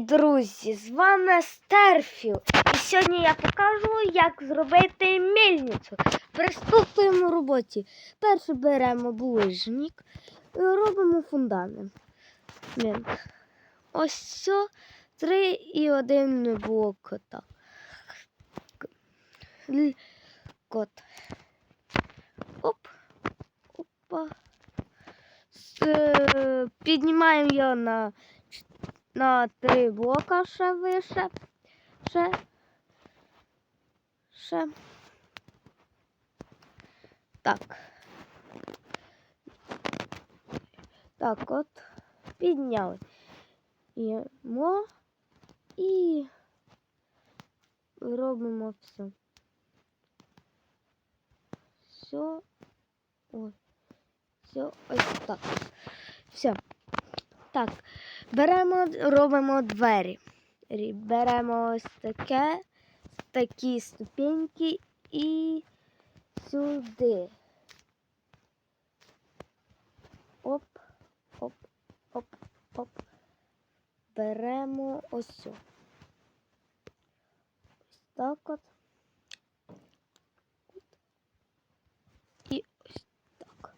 друзі! З вами Стерфіл. І сьогодні я покажу, як зробити мельницю. Приступуємо в роботі. Перше беремо булижник і робимо фундамент. Ось все. Три і один блок. Кот. Оп. Опа. Піднімаємо його на на три блока ще вище. Ще. Ще. Так. Так, от. Підняли. Ймо і робимо все. Все. Ось. Все ось так. Все. Так. Беремо, робимо двері. Беремо ось таке, такі ступеньки і сюди. Оп, оп, оп, оп. Беремо ось. Ось так от. І ось так.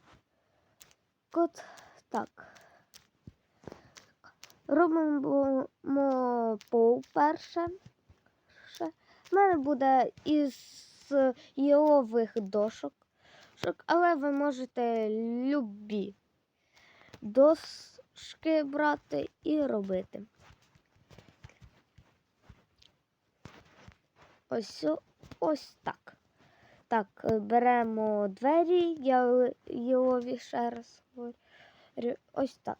От так. Робимо пол перше. У мене буде із ялових дошок, але ви можете любі дошки брати і робити. Ось, ось так. Так, беремо двері, яли- ялові ще раз говорю. Ось так.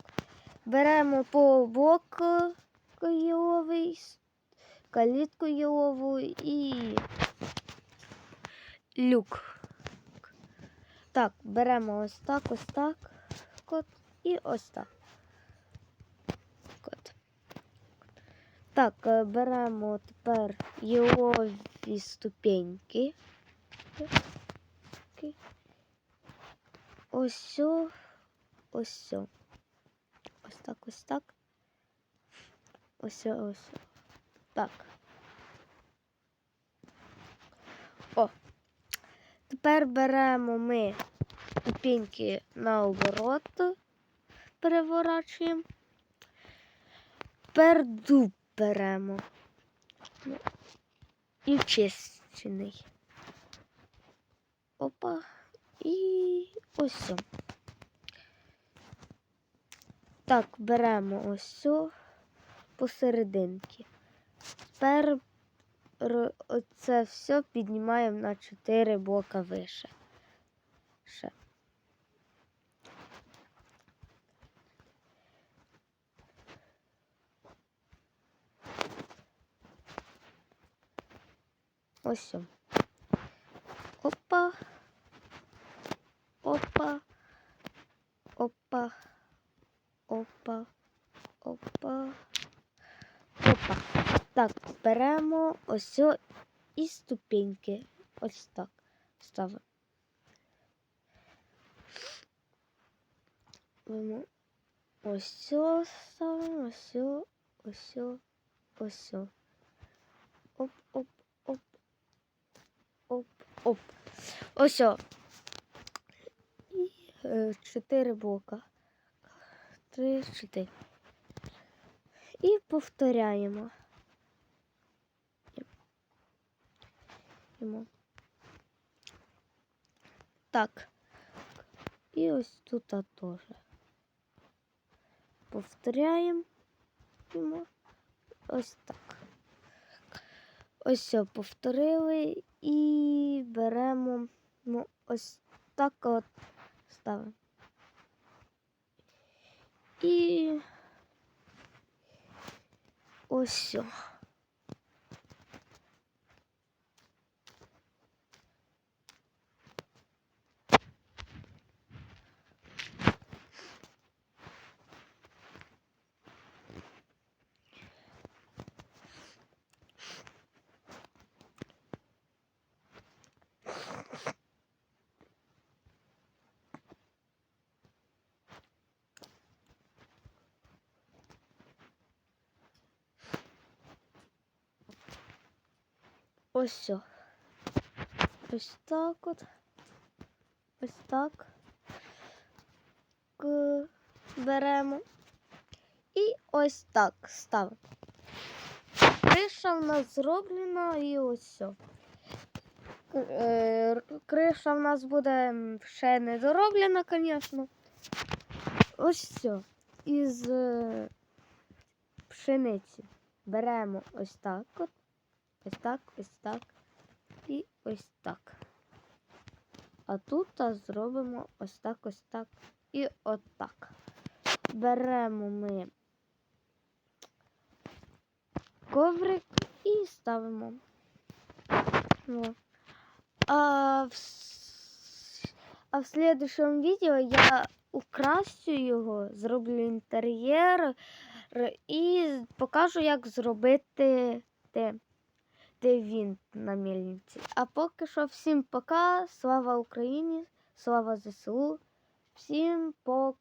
Беремо по блок яловий, калітку ялову і люк. Так, беремо ось так, ось так, кот, і ось так. Кот. Так, е, беремо тепер ялові ступеньки. Ось ось. Ось так, ось так. Ось, ось. Так. О. Тепер беремо ми ступеньки наоборот, переворачуємо. Тепер дуб беремо. І чищений. Опа. І ось. Так, беремо ось цю посерединки. Тепер оце все піднімаємо на 4 блока вище. Ще. Ось. Опа. Опа. Опа. Опа, опа, опа. Так, беремо ось і ступеньки. Ось так ставимо. Ось ставимо, ось ось ось. Оп, оп, оп, оп, оп. Ось. І е, чотири блока. Три, чотири. І повторяємо. Так. І ось тут теж. Повторяємо. Ось так. Ось все повторили і беремо ну, ось так от ставимо. І ось. Ось. сьо. Ось так от. Ось так. Беремо. І ось так ставимо. Криша в нас зроблена і ось. все. Криша в нас буде ще не дороблена, звісно. Ось все. Із е, пшениці беремо ось так от. Ось так, ось так і ось так. А тут зробимо ось так, ось так і отак. Беремо ми коврик і ставимо. О. А в, а в следующем відео я украсю його, зроблю інтер'єр і покажу, як зробити те, де він на мельниці. А поки що всім пока. Слава Україні, слава ЗСУ. Всім пока.